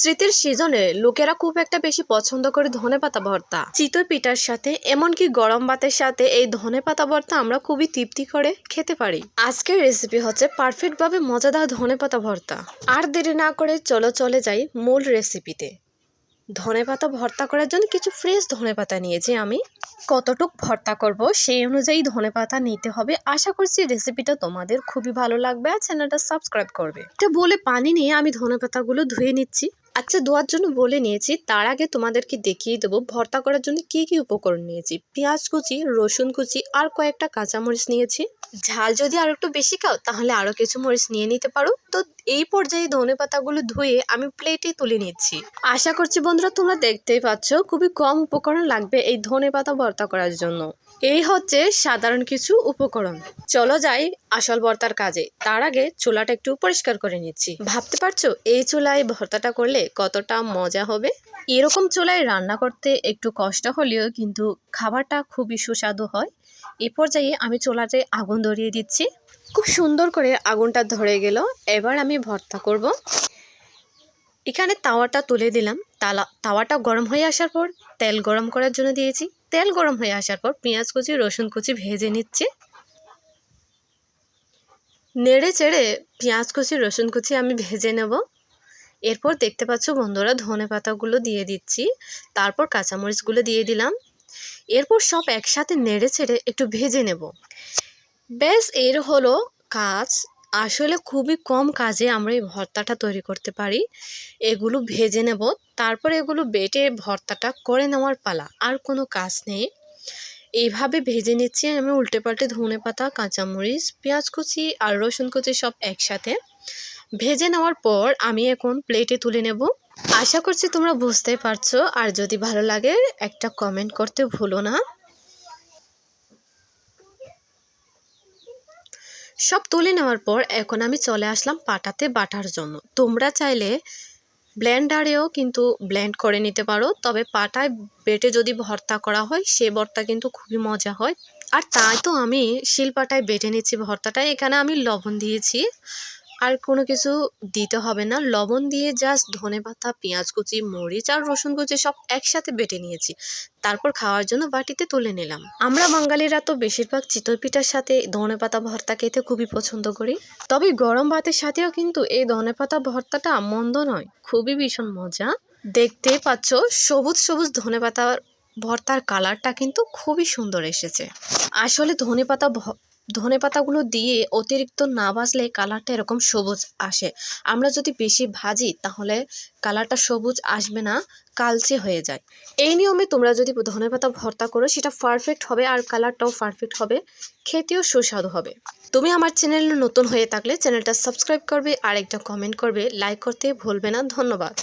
শীতের সিজনে লোকেরা খুব একটা বেশি পছন্দ করে ধনেপাতা ভর্তা। চিতই পিঠার সাথে, এমনকি গরম ভাতের সাথে এই ধনেপাতা ভর্তা আমরা খুবই তৃপ্তি করে খেতে পারি। আজকের রেসিপি হচ্ছে পারফেক্টভাবে মজাদার ধনেপাতা ভর্তা। আর দেরি না করে চলো, চলে যাই মূল রেসিপিতে ধনেপাতা ভর্তা করার জন্য কিছু ফ্রেশ ধনেপাতা নিয়েছি আমি। কতটুক ভর্তা করব সেই অনুযায়ী ধনেপাতা নিতে হবে। আশা করছি রেসিপিটা তোমাদের খুবই ভালো লাগবে আর চ্যানেলটা সাবস্ক্রাইব করবে। এটা বলে পানি নিয়ে আমি ধনেপাতাগুলো ধুয়ে নিচ্ছি। আচ্ছা ধোয়ার জন্য বলে নিয়েছি, তার আগে তোমাদেরকে দেখিয়ে দেবো ভর্তা করার জন্য কি কি উপকরণ নিয়েছি। পেঁয়াজ কুচি, রসুন কুচি আর কয়েকটা কাঁচামরিচ নিয়েছি। ঝাল যদি আর একটু বেশি খাও, তাহলে আরও কিছু মরিচ নিয়ে নিতে পারো। তো এই পর্যায়ে ধনে পাতাগুলো ধুয়ে আমি প্লেটে তুলে নিচ্ছি। আশা করছি বন্ধুরা তোমরা দেখতেই পাচ্ছ, খুবই কম উপকরণ লাগবে এই ধনে পাতা ভর্তা করার জন্য। এই হচ্ছে সাধারণ কিছু উপকরণ। চলো যাই আসল ভর্তার কাজে। তার আগে চুলাটা একটু পরিষ্কার করে নিচ্ছি। ভাবতে পারছ, এই চুলায় ভর্তাটা করলে কতটা মজা হবে? এরকম চুলায় রান্না করতে একটু কষ্ট হলেও কিন্তু খাবারটা খুবই সুস্বাদু হয়। এ পর্যায়ে আমি চুলাতে আগুন ধরিয়ে দিচ্ছি। খুব সুন্দর করে আগুনটা ধরে গেল। এবার আমি ভর্তা করব। এখানে তাওয়াটা তুলে দিলাম। তালা, তাওয়াটা গরম হয়ে আসার পর তেল গরম করার জন্য দিয়েছি। তেল গরম হয়ে আসার পর পেঁয়াজ কুচি, রসুন কুচি ভেজে নিচ্ছি। নেড়ে চেড়ে পেঁয়াজ কুচি, রসুন কুচি আমি ভেজে নেব। এরপর দেখতে পাচ্ছ বন্ধুরা ধনে পাতাগুলো দিয়ে দিচ্ছি। তারপর কাঁচামরিচগুলো দিয়ে দিলাম। এরপর সব একসাথে নেড়ে ছেড়ে একটু ভেজে নেব। ব্যাস, এর হলো কাজ। আসলে খুবই কম কাজে আমরা এই ভর্তাটা তৈরি করতে পারি। এগুলো ভেজে নেব। তারপর এগুলো বেটে ভর্তাটা করে নেওয়ার পালা। আর কোনো কাজ নেই। এইভাবে ভেজে নিচ্ছি আমি উল্টে পাল্টে ধনে পাতা, কাঁচামরিচ, পেঁয়াজ কুচি আর রসুন কুচি সব একসাথে। ভেজে নেওয়ার পর আমি এখন প্লেটে তুলে নেব। আশা করছি তোমরা বুঝতে পারছ, আর যদি ভালো লাগে, একটা কমেন্ট করতে ভুলো না। সব তুলে নেওয়ার পর এখন আমি চলে আসলাম পাটাতে বাটার জন্য। তোমরা চাইলে ব্লেন্ডারেও কিন্তু ব্লেন্ড করে নিতে পারো, তবে পাটায় বেটে যদি ভর্তা করা হয়, সে ভর্তা কিন্তু খুবই মজা হয়। আর তাই তো আমি শিলপাটায় বেটে নিচ্ছি ভর্তাটা। এখানে আমি লবণ দিয়েছি। আর কোনো কিছু দিতে হবে না। লবণ দিয়ে জাস্ট ধনে পাতা, পেঁয়াজ কুচি, মরিচ আর রসুন কুচি সব একসাথে বেটে নিয়েছি। তারপর খাওয়ার জন্য বাটিতে তুলে নিলাম। আমরা বাঙালিরা তো বেশিরভাগ চিতই পিঠার সাথে ধনে পাতা ভর্তা খেতে খুবই পছন্দ করি। তবে গরম ভাতের সাথেও কিন্তু এই ধনে পাতা ভর্তাটা মন্দ নয়, খুবই ভীষণ মজা। দেখতে পাচ্ছ, সবুজ সবুজ ধনে পাতার ভর্তার কালারটা কিন্তু খুবই সুন্দর এসেছে। আসলে ধনে পাতা ধনে পাতাগুলো দিয়ে অতিরিক্ত না ভাজলে কালারটা এরকম সবুজ আসে। আমরা যদি বেশি ভাজি, তাহলে কালারটা সবুজ আসবে না, কালচে হয়ে যায়। এই নিয়মে তোমরা যদি ধনে পাতা ভর্তা করো, সেটা পারফেক্ট হবে আর কালারটাও পারফেক্ট হবে, খেতেও সুস্বাদু হবে। তুমি আমার চ্যানেল নতুন হয়ে থাকলে চ্যানেলটা সাবস্ক্রাইব করবে আর একটা কমেন্ট করবে। লাইক করতে ভুলবে না। ধন্যবাদ।